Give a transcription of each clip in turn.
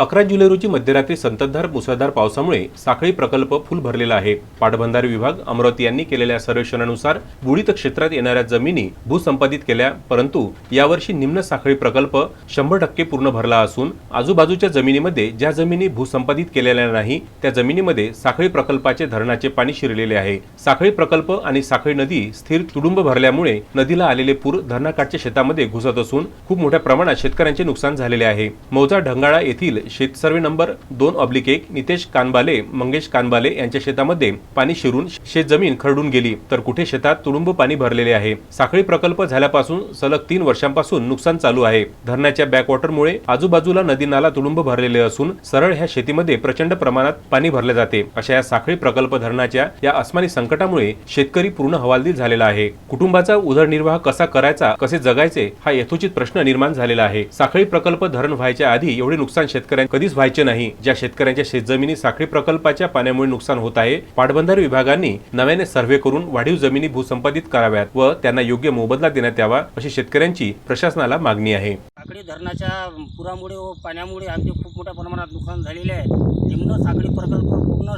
अकरा जुलै रोजी मध्यरात्री संततधार मुसळधार पावसामुळे साखळी प्रकल्प फुल भरलेला आहे. पाटबंधारे विभाग अमरावती यांनी केलेल्या सर्वेक्षणानुसार बुडीत क्षेत्रात येणाऱ्या जमिनी भूसंपादित केल्या परंतु यावर्षी निम्न साखळी प्रकल्प शंभर टक्के पूर्ण भरला असून आजूबाजूच्या जमिनीमध्ये ज्या जमिनी भूसंपादित केलेल्या नाही त्या जमिनीमध्ये साखळी प्रकल्पाचे धरणाचे पाणी शिरलेले आहे. साखळी प्रकल्प आणि साखळी नदी स्थिर तुडुंब भरल्यामुळे नदीला आलेले पूर धरणाकाठच्या शेतामध्ये घुसत असून खूप मोठ्या प्रमाणात शेतकऱ्यांचे नुकसान झालेले आहे. मौजा ढंगाळा येथील शेतसर्वे नंबर दोन ऑब्लिक एक नितेश कानबाले मंगेश कानबाले यांच्या शेतामध्ये पाणी शिरून शेत जमीन खरडून गेली. तर कुठे शेतात तुडुंब पाणी भरलेले आहे? साखळी प्रकल्प झाल्यापासून सलग तीन वर्षांपासून नुकसान चालू आहे. धरणाच्या बॅकवॉटरमुळे आजूबाजूला नदी नाला तुडुंब भरलेले असून सरळ ह्या शेतीमध्ये प्रचंड प्रमाणात पाणी भरले जाते. अशा या साखळी प्रकल्प धरणाच्या या अस्मानी संकटामुळे शेतकरी पूर्ण हवालदिल झालेला आहे. कुटुंबाचा उदरनिर्वाह कसा करायचा कसे जगायचे हा यथोचित प्रश्न निर्माण झालेला आहे. साखळी प्रकल्प धरण व्हायच्या आधी एवढे नुकसान शेतकऱ्यांना कधीच व्हायचे नाही. ज्या शेतकऱ्यांच्या शेतजमिनी साखळी प्रकल्पाच्या पाण्यामुळे नुकसान होत आहे पाटबंधार विभागांनी नव्याने सर्व्हे करून वाढीव जमिनी भूसंपादित कराव्यात व त्यांना योग्य मोबदला देण्यात यावा अशी शेतकऱ्यांची प्रशासनाला मागणी आहे. साखळी धरणाच्या पुरामुळे व पाण्यामुळे आमचे खूप मोठ्या प्रमाणात नुकसान झालेले आहे. निम्न साखळी प्रकल्प पूर्ण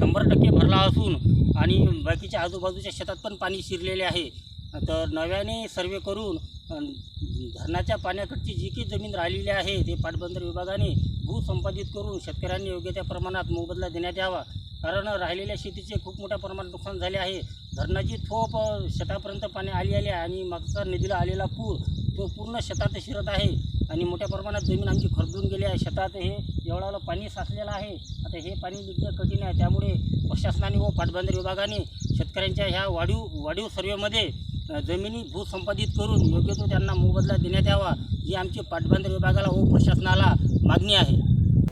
शंभर टक्के भरला असून आणि बाकीच्या आजूबाजूच्या शेतात पण पाणी शिरलेले आहे. तर नव्याने सर्वे करून धरणाच्या पाण्याकडची जी काही जमीन राहिलेली आहे ते पाटबंदर विभागाने भूसंपादित करून शेतकऱ्यांनी योग्य त्या प्रमाणात मोबदला देण्यात यावा. कारण राहिलेल्या शेतीचे खूप मोठ्या प्रमाणात नुकसान झाले आहे. धरणाची थोप शेतापर्यंत पाणी आली आली आहे आणि मागचा नदीला आलेला पूर तो पूर्ण शेतात शिरत आहे. आणि मोठ्या प्रमाणात जमीन आमची खरडून गेली आहे. शेतात हे एवढाला पाणी साचलेलं आहे. आता हे पाणी निघणं कठीण आहे. त्यामुळे प्रशासनाने व पाटबंदर विभागाने शेतकऱ्यांच्या ह्या वाढीव वाढीव सर्वेमध्ये जमिनी भूसंपादित करून योग्य तो त्यांना मोबदला देण्यात यावा ही आमची पाटबंदर विभागाला व प्रशासनाला मागणी आहे.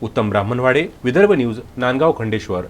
उत्तम ब्राह्मणवाडे विदर्भ न्यूज नांदगाव खंडेश्वर.